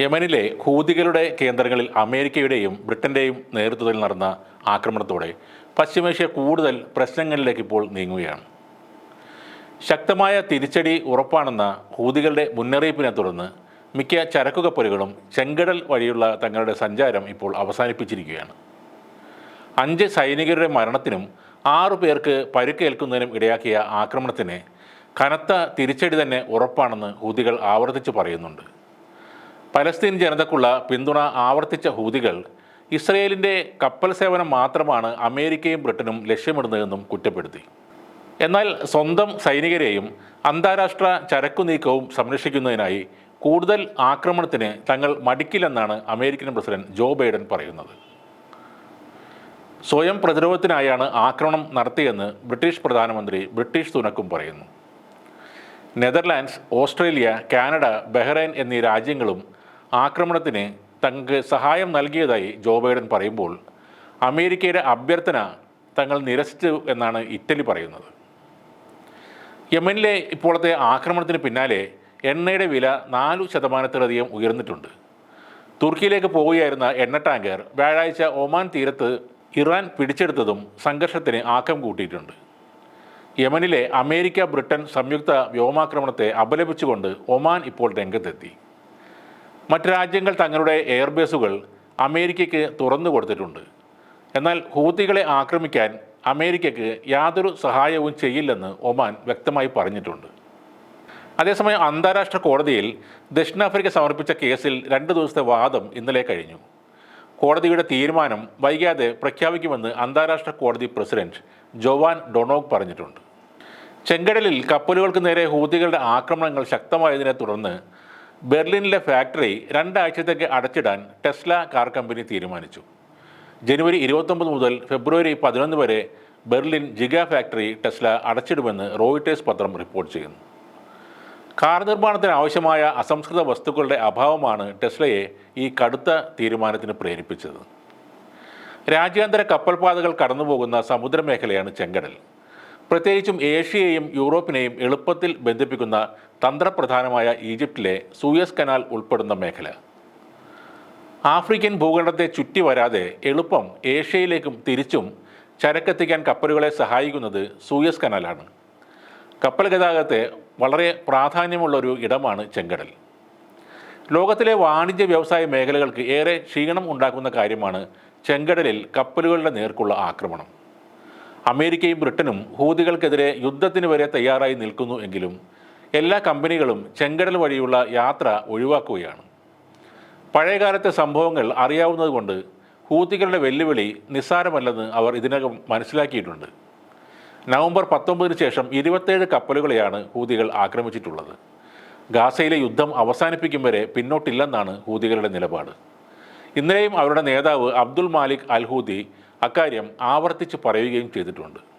യമനിലെ ഹൂതികളുടെ കേന്ദ്രങ്ങളിൽ അമേരിക്കയുടെയും ബ്രിട്ടന്റെയും നേതൃത്വത്തിൽ നടന്ന ആക്രമണത്തോടെ പശ്ചിമേഷ്യ കൂടുതൽ പ്രശ്നങ്ങളിലേക്ക് ഇപ്പോൾ നീങ്ങുകയാണ്. ശക്തമായ തിരിച്ചടി ഉറപ്പാണെന്ന ഹൂതികളുടെ മുന്നറിയിപ്പിനെ തുടർന്ന് മിക്ക ചരക്കു കപ്പലുകളും ചെങ്കടൽ വഴിയുള്ള തങ്ങളുടെ സഞ്ചാരം ഇപ്പോൾ അവസാനിപ്പിച്ചിരിക്കുകയാണ്. അഞ്ച് സൈനികരുടെ മരണത്തിനും ആറു പേർക്ക് പരുക്കേൽക്കുന്നതിനും ഇടയാക്കിയ ആക്രമണത്തിന് കനത്ത തിരിച്ചടി തന്നെ ഉറപ്പാണെന്ന് ഹൂതികൾ ആവർത്തിച്ച് പറയുന്നുണ്ട്. പലസ്തീൻ ജനതക്കുള്ള പിന്തുണ ആവർത്തിച്ച ഹൂതികൾ ഇസ്രയേലിന്റെ കപ്പൽ സേവനം മാത്രമാണ് അമേരിക്കയും ബ്രിട്ടനും ലക്ഷ്യമിടുന്നതെന്നും കുറ്റപ്പെടുത്തി. എന്നാൽ സ്വന്തം സൈനികരെയും അന്താരാഷ്ട്ര ചരക്കു നീക്കവും സംരക്ഷിക്കുന്നതിനായി കൂടുതൽ ആക്രമണത്തിന് തങ്ങൾ മടിക്കില്ലെന്നാണ് അമേരിക്കൻ പ്രസിഡന്റ് ജോ ബൈഡൻ പറയുന്നത്. സ്വയം പ്രതിരോധത്തിനായാണ് ആക്രമണം നടത്തിയെന്ന് ബ്രിട്ടീഷ് പ്രധാനമന്ത്രി ബ്രിട്ടീഷ് തുനക്കും പറയുന്നു. നെതർലാൻഡ്സ് ഓസ്ട്രേലിയ കാനഡ ബഹ്റൈൻ എന്നീ രാജ്യങ്ങളും ആക്രമണത്തിന് തങ്ങൾക്ക് സഹായം നൽകിയതായി ജോ ബൈഡൻ പറയുമ്പോൾ അമേരിക്കയുടെ അഭ്യർത്ഥന തങ്ങൾ നിരസിച്ചു എന്നാണ് ഇറ്റലി പറയുന്നത്. യമനിലെ ഇപ്പോഴത്തെ ആക്രമണത്തിന് പിന്നാലെ എണ്ണയുടെ വില നാലു ശതമാനത്തിലധികം ഉയർന്നിട്ടുണ്ട്. തുർക്കിയിലേക്ക് പോവുകയായിരുന്ന എണ്ണ ടാങ്കർ വ്യാഴാഴ്ച ഒമാൻ തീരത്ത് ഇറാൻ പിടിച്ചെടുത്തതും സംഘർഷത്തിന് ആക്കം കൂട്ടിയിട്ടുണ്ട്. യമനിലെ അമേരിക്ക ബ്രിട്ടൻ സംയുക്ത വ്യോമാക്രമണത്തെ അപലപിച്ചുകൊണ്ട് ഒമാൻ ഇപ്പോൾ രംഗത്തെത്തി. മറ്റ് രാജ്യങ്ങൾ തങ്ങളുടെ എയർബേസുകൾ അമേരിക്കയ്ക്ക് തുറന്നു കൊടുത്തിട്ടുണ്ട്. എന്നാൽ ഹൂത്തികളെ ആക്രമിക്കാൻ അമേരിക്കയ്ക്ക് യാതൊരു സഹായവും ചെയ്യില്ലെന്ന് ഒമാൻ വ്യക്തമായി പറഞ്ഞിട്ടുണ്ട്. അതേസമയം അന്താരാഷ്ട്ര കോടതിയിൽ ദക്ഷിണാഫ്രിക്ക സമർപ്പിച്ച കേസിൽ രണ്ട് ദിവസത്തെ വാദം ഇന്നലെ കഴിഞ്ഞു. കോടതിയുടെ തീരുമാനം വൈകാതെ പ്രഖ്യാപിക്കുമെന്ന് അന്താരാഷ്ട്ര കോടതി പ്രസിഡന്റ് ജോവാൻ ഡൊണോഗ് പറഞ്ഞിട്ടുണ്ട്. ചെങ്കടലിൽ കപ്പലുകൾക്ക് നേരെ ഹൂതികളുടെ ആക്രമണങ്ങൾ ശക്തമായതിനെ തുടർന്ന് ബെർലിനിലെ ഫാക്ടറി രണ്ടാഴ്ചത്തേക്ക് അടച്ചിടാൻ ടെസ്ല കാർ കമ്പനി തീരുമാനിച്ചു. ജനുവരി ഇരുപത്തൊമ്പത് മുതൽ ഫെബ്രുവരി പതിനൊന്ന് വരെ ബെർലിൻ ജിഗ ഫാക്ടറി ടെസ്ല അടച്ചിടുമെന്ന് റോയിട്ടേഴ്സ് പത്രം റിപ്പോർട്ട് ചെയ്യുന്നു. കാർ നിർമ്മാണത്തിന് ആവശ്യമായ അസംസ്കൃത വസ്തുക്കളുടെ അഭാവമാണ് ടെസ്ലയെ ഈ കടുത്ത തീരുമാനത്തിന് പ്രേരിപ്പിച്ചത്. രാജ്യാന്തര കപ്പൽപാതകൾ കടന്നുപോകുന്ന സമുദ്രമേഖലയാണ് ചെങ്കടൽ. പ്രത്യേകിച്ചും ഏഷ്യയെയും യൂറോപ്പിനെയും എളുപ്പത്തിൽ ബന്ധിപ്പിക്കുന്ന തന്ത്രപ്രധാനമായ ഈജിപ്തിലെ സൂയസ് കനാൽ ഉൾപ്പെടുന്ന മേഖല. ആഫ്രിക്കൻ ഭൂഖണ്ഡത്തെ ചുറ്റി വരാതെ എളുപ്പം ഏഷ്യയിലേക്കും തിരിച്ചും ചരക്കെത്തിക്കാൻ കപ്പലുകളെ സഹായിക്കുന്നത് സൂയസ് കനാലാണ്. കപ്പൽ ഗതാഗതത്തെ വളരെ പ്രാധാന്യമുള്ളൊരു ഇടമാണ് ചെങ്കടൽ. ലോകത്തിലെ വാണിജ്യ വ്യവസായ മേഖലകൾക്ക് ഏറെ ക്ഷീണം ഉണ്ടാക്കുന്ന കാര്യമാണ് ചെങ്കടലിൽ കപ്പലുകളുടെ നേർക്കുള്ള ആക്രമണം. അമേരിക്കയും ബ്രിട്ടനും ഹൂതികൾക്കെതിരെ യുദ്ധത്തിന് വരെ തയ്യാറായി നിൽക്കുന്നു എങ്കിലും എല്ലാ കമ്പനികളും ചെങ്കടൽ വഴിയുള്ള യാത്ര ഒഴിവാക്കുകയാണ്. പഴയകാലത്തെ സംഭവങ്ങൾ അറിയാവുന്നതുകൊണ്ട് ഹൂതികളുടെ വെല്ലുവിളി നിസ്സാരമല്ലെന്ന് അവർ ഇതിനകം മനസ്സിലാക്കിയിട്ടുണ്ട്. നവംബർ പത്തൊമ്പതിന് ശേഷം ഇരുപത്തേഴ് കപ്പലുകളെയാണ് ഹൂതികൾ ആക്രമിച്ചിട്ടുള്ളത്. ഗാസയിലെ യുദ്ധം അവസാനിപ്പിക്കും വരെ പിന്നോട്ടില്ലെന്നാണ് ഹൂതികളുടെ നിലപാട്. ഇന്നലെയും അവരുടെ നേതാവ് അബ്ദുൽ മാലിക് അൽ ഹൂതി അക്കാര്യം ആവർത്തിച്ച് പറയുകയും ചെയ്തിട്ടുണ്ട്.